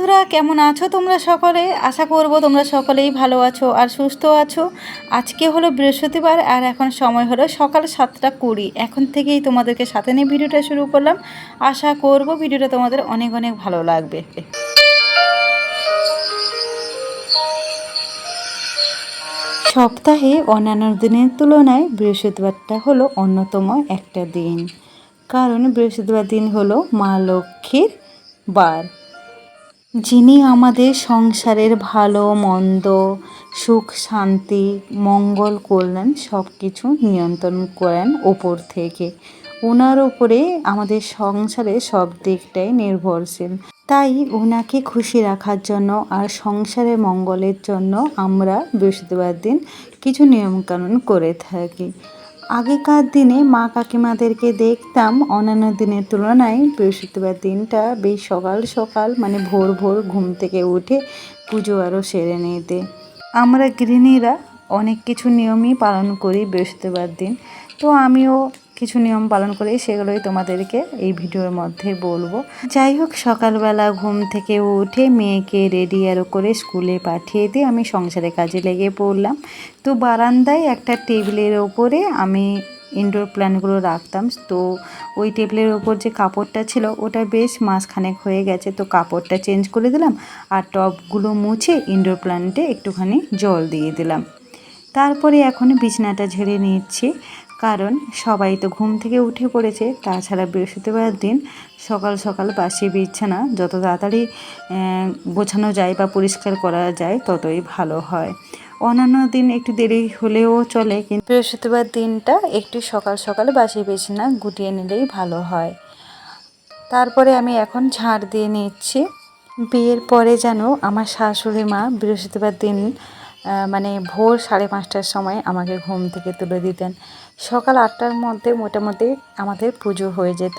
বন্ধুরা, কেমন আছো তোমরা সকলে? আশা করব তোমরা সকলেই ভালো আছো আর সুস্থ আছো। আজকে হলো বৃহস্পতিবার আর এখন সময় হলো সকাল সাতটা কুড়ি। এখন থেকেই তোমাদেরকে সাথে নিয়ে ভিডিওটা শুরু করলাম। আশা করব ভিডিওটা তোমাদের অনেক অনেক ভালো লাগবে। সপ্তাহে অন্যান্য দিনের তুলনায় বৃহস্পতিবারটা হলো অন্যতম একটা দিন। কারণ বৃহস্পতিবার দিন হলো মা লক্ষ্মীর বার। যিনি আমাদের সংসারের ভালো, মন্দ, সুখ, শান্তি, মঙ্গল কল্যাণ সব কিছু নিয়ন্ত্রণ করেন ওপর থেকে। ওনার ওপরে আমাদের সংসারে সব দিকটাই নির্ভরশীল। তাই ওনাকে খুশি রাখার জন্য আর সংসারে মঙ্গলের জন্য আমরা বৃহস্পতিবার দিন কিছু নিয়মকানুন করে থাকি। আগেকার দিনে মা কাকিমাদেরকে দেখতাম অন্যান্য দিনের তুলনায় বৃহস্পতিবার দিনটা বেশ সকাল সকাল মানে ভোর ভোর ঘুম থেকে উঠে পুজো আরও সেরে নিতে। আমরা গৃহিণীরা অনেক কিছু নিয়মই পালন করি বৃহস্পতিবার দিন। তো আমিও কিছু নিয়ম পালন করি, সেগুলোই তোমাদেরকে এই ভিডিওর মধ্যে বলব। যাই হোক, সকালবেলা ঘুম থেকে উঠে মেয়েকে রেডি আরও করে স্কুলে পাঠিয়ে দিয়ে আমি সংসারে কাজে লেগে পড়লাম। তো বারান্দায় একটা টেবিলের ওপরে আমি ইনডোর প্ল্যান্টগুলো রাখতাম। তো ওই টেবিলের ওপর যে কাপড়টা ছিল, ওটা বেশ মাসখানেক হয়ে গেছে। তো কাপড়টা চেঞ্জ করে দিলাম আর টবগুলো মুছে ইনডোর প্ল্যান্টে একটুখানি জল দিয়ে দিলাম। তারপরে এখন বিছনাটা ঝেড়ে নিচ্ছি। কারণ সবাই তো ঘুম থেকে উঠে পড়েছে। তাছাড়া বৃহস্পতিবার দিন সকাল সকাল বাসি বিছানা, যত তাড়াতাড়ি গোছানো যায় বা পরিষ্কার করা যায় ততই ভালো হয়। অন্যান্য দিন একটু দেরি হলেও চলে, কিন্তু বৃহস্পতিবার দিনটা একটু সকাল সকালে বাসি বিছানা গুটিয়ে নিলেই ভালো হয়। তারপরে আমি এখন ঝাড় দিয়ে নিচ্ছি। বিয়ের পরে যেন আমার শাশুড়ি মা বৃহস্পতিবার দিন মানে ভোর সাড়ে পাঁচটার সময় আমাকে ঘুম থেকে তুলে দিতেন। সকাল আটটার মধ্যে মোটামুটি আমাদের পুজো হয়ে যেত।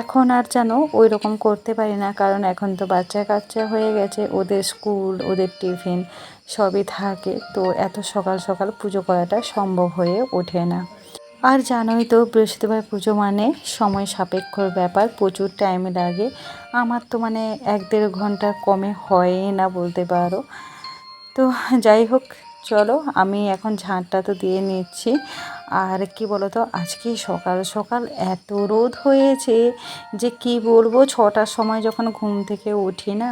এখন আর যেন ওই রকম করতে পারি না, কারণ এখন তো বাচ্চা কাচ্চা হয়ে গেছে, ওদের স্কুল, ওদের টিফিন সবই থাকে, তো এত সকাল সকাল পুজো করাটা সম্ভব হয়ে ওঠে না। আর জানোই তো, বৃহস্পতিবার পুজো মানে সময় সাপেক্ষর ব্যাপার, প্রচুর টাইম লাগে। আমার তো মানে এক দেড় ঘণ্টা কমে হয় না বলতে পারো। তো যাই হোক, চলো আমি এখন ঝাঁটটা তো দিয়ে নিচ্ছি। আর কি বলো তো আজকে সকাল সকাল এত রোদ হয়েছে যে কি বলব, ছটার সময় যখন ঘুম থেকে উঠি না,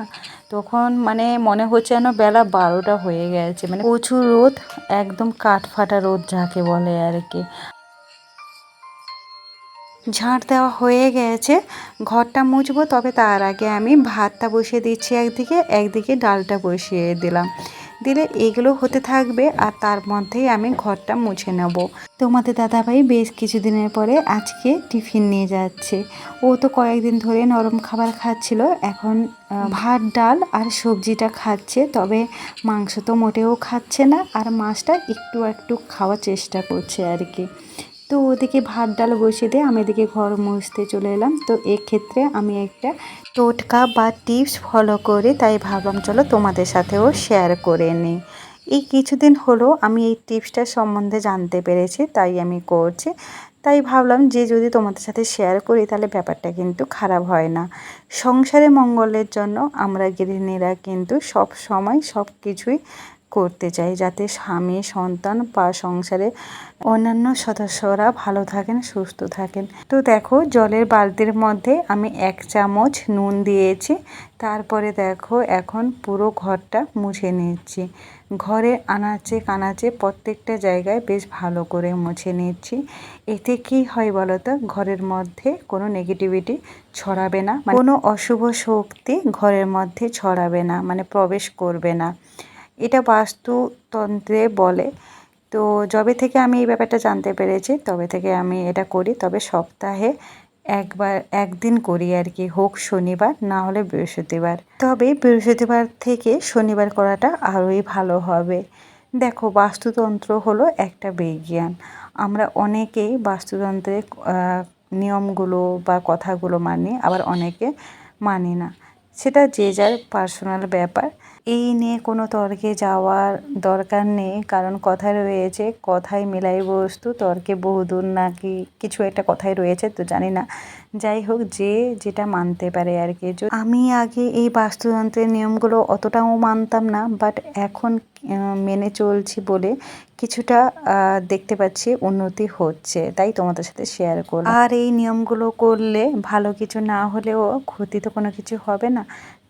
তখন মানে মনে হচ্ছে যেন বেলা বারোটা হয়ে গেছে। মানে প্রচুর রোদ, একদম কাঠ ফাটা রোদ যাকে বলে আর কি। ঝাঁট দেওয়া হয়ে গেছে, ঘরটা মুছবো, তবে তার আগে আমি ভাতটা বসিয়ে দিচ্ছি একদিকে একদিকে ডালটা বসিয়ে দিলাম। দিলে এগুলো হতে থাকবে আর তার মধ্যেই আমি ঘরটা মুছে নেব। তোমাদের দাদাভাই বেশ কিছুদিনের পরে আজকে টিফিন নিয়ে যাচ্ছে। ও তো কয়েকদিন ধরে নরম খাবার খাচ্ছিল, এখন ভাত, ডাল আর সবজিটা খাচ্ছে, তবে মাংস তো মোটেও খাচ্ছে না আর মাছটা একটু একটু খাওয়ার চেষ্টা করছে আর কি। তো ওদিকে ভাত ডাল বসিয়ে দিয়ে আমি এদিকে ঘর মুছতে চলে এলাম। তো এক্ষেত্রে আমি একটা টোটকা বা টিপস ফলো করে, তাই ভাবলাম চলো তোমাদের সাথেও শেয়ার করে নিই। এই কিছুদিন হলো আমি এই টিপসটা সম্বন্ধে জানতে পেরেছি, তাই আমি করছি। তাই ভাবলাম যে যদি তোমাদের সাথে শেয়ার করি তাহলে ব্যাপারটা কিন্তু খারাপ হয় না। সংসারে মঙ্গলের জন্য আমরা গৃহিণীরা কিন্তু সব সময় সব কিছুই করতে চাই যাতে স্বামী, সন্তান বা সংসারে অন্যান্য সদস্যরা ভালো থাকেন, সুস্থ থাকেন। তো দেখো, জলের বালতির মধ্যে আমি এক চামচ নুন দিয়েছি। তারপরে দেখো, এখন পুরো ঘরটা মুছে নিচ্ছি। ঘরে আনাচে কানাচে প্রত্যেকটা জায়গায় বেশ ভালো করে মুছে নিচ্ছি। এতে কি হয় বলো তো ঘরের মধ্যে কোনো নেগেটিভিটি ছড়াবে না। কোনো অশুভ শক্তি ঘরের মধ্যে ছড়াবে না মানে প্রবেশ করবে না। এটা বাস্তুতন্ত্রে বলে। তো যবে থেকে আমি এই ব্যাপারটা জানতে পেরেছি, তবে থেকে আমি এটা করি। তবে সপ্তাহে একবার, একদিন করি আর কি। হোক শনিবার, না হলে বৃহস্পতিবার। তবে বৃহস্পতিবার থেকে শনিবার করাটা আরোই ভালো হবে। দেখো, বাস্তুতন্ত্র হলো একটা বিজ্ঞান। আমরা অনেকেই বাস্তুতন্ত্রের নিয়মগুলো বা কথাগুলো মানি, আবার অনেকে মানি না। সেটা যে যার পার্সোনাল ব্যাপার। এই নিয়ে কোনো তর্কে যাওয়ার দরকার নেই, কারণ কথায় রয়েছে কথায় মেলাই বস্তু। তর্কে বহুদূর নাকি কিছু একটা কথাই রয়েছে, তো জানি না। যাই হোক, যে যেটা মানতে পারে আর কি। আমি আগে এই বাস্তুতন্ত্রের নিয়মগুলো অতটাও মানতাম না বাট এখন মেনে চলছি বলে কিছুটা দেখতে পাচ্ছি উন্নতি হচ্ছে। তাই তোমাদের সাথে শেয়ার করলাম। আর এই নিয়মগুলো করলে ভালো কিছু না হলেও ক্ষতি তো কোনো কিছু হবে না।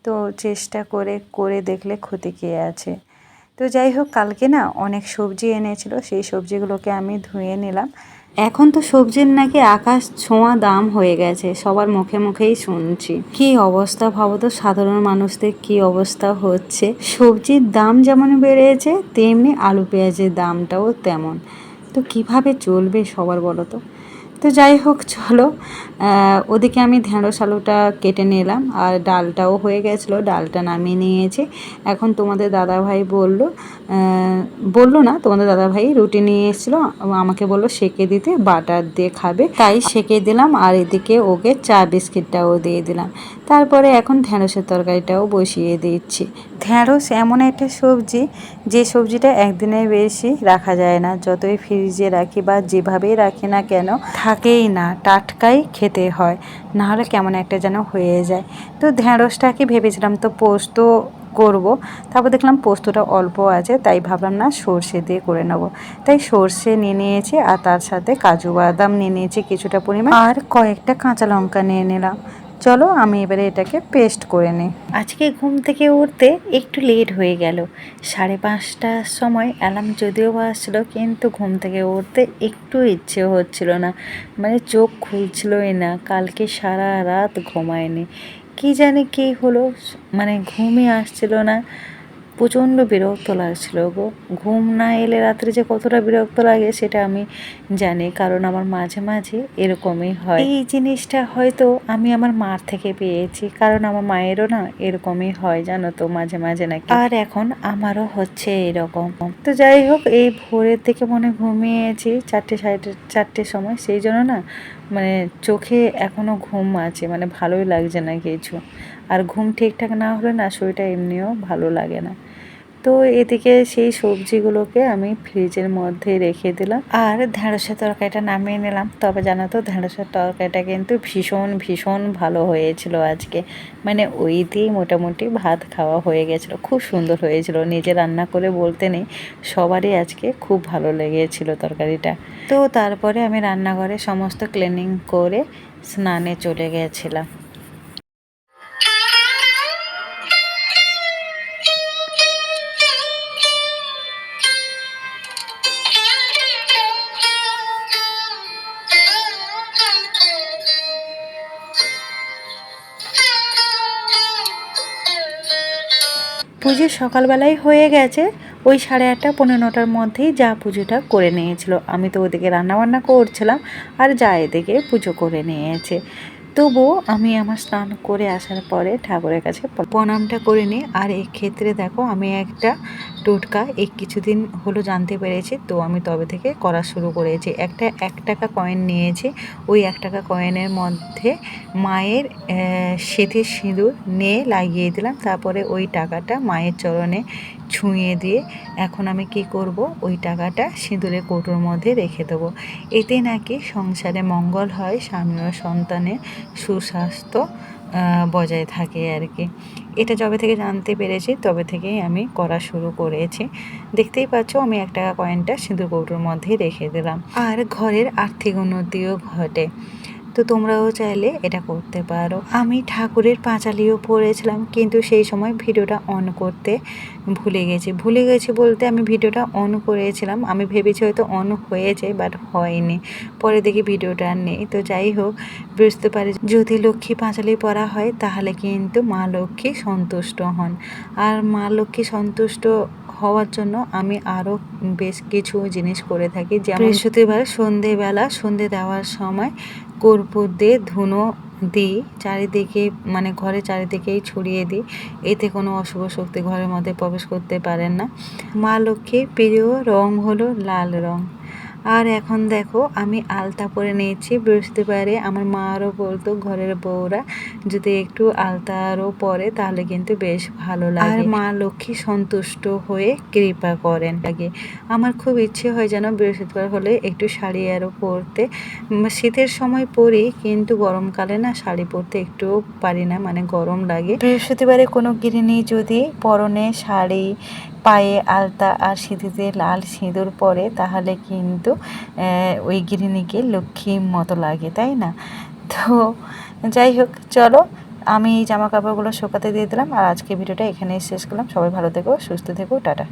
তো চেষ্টা করে করে দেখলে ক্ষতি কে আছে। তো যাই হোক, কালকে না অনেক সবজি এনেছিল, সেই সবজিগুলোকে আমি ধুয়ে নিলাম। এখন তো সবজির নাকি আকাশ ছোঁয়া দাম হয়ে গেছে, সবার মুখে মুখেই শুনছি। কি অবস্থা ভাবো তো, সাধারণ মানুষদের কি অবস্থা হচ্ছে? সবজির দাম যেমন বেড়েছে, তেমনি আলু পেঁয়াজের দামটাও তেমন। তো কীভাবে চলবে সবার বলো তো? তো যাই হোক, চলো। ওদিকে আমি ঢেঁড়স আলুটা কেটে নিলাম আর ডালটাও হয়ে গেছিল, ডালটা নামিয়ে নিয়েছি। এখন তোমাদের দাদাভাই বলল বলল না, তোমাদের দাদাভাই রুটি নিয়ে এসেছিল, আমাকে বলল সেকে দিতে, বাটার দিয়ে খাবে। তাই সেকে দিলাম আর এদিকে ওকে চা বিস্কিটটাও দিয়ে দিলাম। তারপরে এখন ঢেঁড়সের তরকারিটাও বসিয়ে দিচ্ছি। ঢেঁড়স এমন একটা সবজি, যে সবজিটা একদিনের বেশি রাখা যায় না। যতই ফ্রিজে রাখি বা যেভাবেই রাখি না কেন থাকেই না, টাটকাই খেতে হয়। নাহলে কেমন একটা যেন হয়ে যায়। তো ঢেঁড়সটাকে ভেবেছিলাম তো পোস্ত করব। তারপর দেখলাম পোস্তটা অল্প আছে, তাই ভাবলাম না সর্ষে দিয়ে করে নেব। তাই সর্ষে নিয়ে নিয়েছি আর তার সাথে কাজু বাদাম নিয়ে নিয়েছি কিছুটা পরিমাণ। আর কয়েকটা কাঁচা লঙ্কা নিয়ে নিলাম। চলো আমি এবারে এটাকে পেস্ট করে নিই। আজকে ঘুম থেকে উঠতে একটু লেট হয়ে গেল। সাড়ে পাঁচটার সময় অ্যালার্ম যদিও বা আসছিল কিন্তু ঘুম থেকে উঠতে একটু ইচ্ছে হচ্ছিল না। মানে চোখ খুলছিলই না, কালকে সারা রাত ঘুমায়নি। কি জানি কি হলো মানে ঘুমই আসছিল না। প্রচণ্ড বিরক্ত লাগছিল গো। ঘুম না এলে রাত্রে যে কতটা বিরক্ত লাগে সেটা আমি জানি, কারণ আমার মাঝে মাঝে এরকমই হয়। এই জিনিসটা হয়তো আমি আমার মার থেকে পেয়েছি, কারণ আমার মায়েরও না এরকমই হয়, জানো তো, মাঝে মাঝে নাকি। আর এখন আমারও হচ্ছে এরকম। তো যাই হোক, এই ভোরের থেকে মনে ঘুমিয়েছি, চারটে সাড়ে চারটের সময়, সেই জন্য না মানে চোখে এখনও ঘুম আছে মানে ভালোই লাগছে না কিছু। আর ঘুম ঠিকঠাক না হলে না শরীরটা এমনিও ভালো লাগে না। তো এদিকে সেই সবজিগুলোকে আমি ফ্রিজের মধ্যে রেখে দিলাম। আর ঢেঁড়সের তরকারিটা নামিয়ে নিলাম। তবে জানো তো, ঢেঁড়সের তরকারিটা কিন্তু ভীষণ ভীষণ ভালো হয়েছিল আজকে। মানে ওই দিয়েই মোটামুটি ভাত খাওয়া হয়ে গেছিল। খুব সুন্দর হয়েছিল। নিজে রান্না করে বলতে নেই, সবারই আজকে খুব ভালো লেগেছিল তরকারিটা। তো তারপরে আমি রান্নাঘরে সমস্ত ক্লিনিং করে স্নানে চলে গেছিলাম। পুজো সকালবেলায় হয়ে গেছে। ওই সাড়ে আটটা পনেরো নটার মধ্যেই যা পুজোটা করে নিয়েছিল। আমি তো ওদিকে রান্নাবান্না করছিলাম আর যা এদিকে পুজো করে নিয়েছে। তবুও আমি আমার স্নান করে আসার পরে ঠাকুরের কাছে প্রণামটা করে নিই। আর ক্ষেত্রে দেখো, আমি একটা টোটকা এই কিছুদিন হলো জানতে পেরেছি, তো আমি তবে থেকে করা শুরু করেছি। একটা এক টাকা কয়েন নিয়েছি। ওই এক টাকা কয়েনের মধ্যে মায়ের সেথের সিঁদুর নিয়ে লাগিয়ে দিলাম। তারপরে ওই টাকাটা মায়ের চরণে ছুঁয়ে দিয়ে এখন আমি কি করব? ওই টাকাটা সিঁদুরের কৌটোর মধ্যে রেখে দেবো। এতে নাকি সংসারে মঙ্গল হয়, স্বামী ও সন্তানের সুস্বাস্থ্য বজায় থাকে আর কি এটা যবে থেকে জানতে পেরেছি, তবে থেকেই আমি করা শুরু করেছি। দেখতেই পাচ্ছ, আমি এক টাকা কয়েনটা সিঁদুর কৌটোর মধ্যে রেখে দিলাম। আর ঘরের আর্থিক উন্নতিও ঘটে। তো তোমরাও চাইলে এটা করতে পারো। আমি ঠাকুরের পাঁচালিও পড়েছিলাম কিন্তু সেই সময় ভিডিওটা অন করতে ভুলে গেছি। ভুলে গেছি বলতে আমি ভিডিওটা অন করেছিলাম। আমি ভেবেছি হয়তো অন হয়েছে বাট হয়নি। পরে দেখি ভিডিওটা আর নেই। তো যাই হোক বুঝতে পারি যদি লক্ষ্মী পাঁচালি পড়া হয় তাহলে কিন্তু মা লক্ষ্মী সন্তুষ্ট হন। আর মা লক্ষ্মী সন্তুষ্ট হওয়ার জন্য আমি আরও বেশ কিছু জিনিস করে থাকি। যেমন বৃহস্পতিবার সন্ধেবেলা সন্ধে দেওয়ার সময় কর্পূর দিয়ে ধুনো দিই চারিদিকে মানে ঘরে চারিদিকেই ছড়িয়ে দিই এতে কোনো অশুভ শক্তি ঘরের মধ্যে প্রবেশ করতে পারেন না। মা লক্ষ্মীর প্রিয় রং হলো লাল রং। আর এখন দেখো, আমি আলতা পরে নিয়েছি। বৃহস্পতিবারে আমার মা আরও বলতো, ঘরের বউরা যদি একটু আলতা আরও পরে, তাহলে কিন্তু বেশ ভালো লাগে। আর মা লক্ষ্মী সন্তুষ্ট হয়ে কৃপা করেন লাগে আমার খুব ইচ্ছে হয় যেন বৃহস্পতিবার হলে একটু শাড়ি আরও পরতে। শীতের সময় পরি, কিন্তু গরমকালে না শাড়ি পরতে একটু পারি না মানে গরম লাগে। বৃহস্পতিবারে কোনো গৃহিণী যদি পরনে শাড়ি পায়ে আলতা আর সিঁথিতে লাল সিঁদুর পরে তাহলে কিন্তু ওই গৃহিণীকে লক্ষ্মীর মতো লাগে, তাই না? তো যাই হোক, চলো, আমি এই জামা কাপড়গুলো শোকাতে দিয়ে দিলাম আর আজকে ভিডিওটা এখানেই শেষ করলাম। সবাই ভালো থেকো, সুস্থ থেকো, টাটা।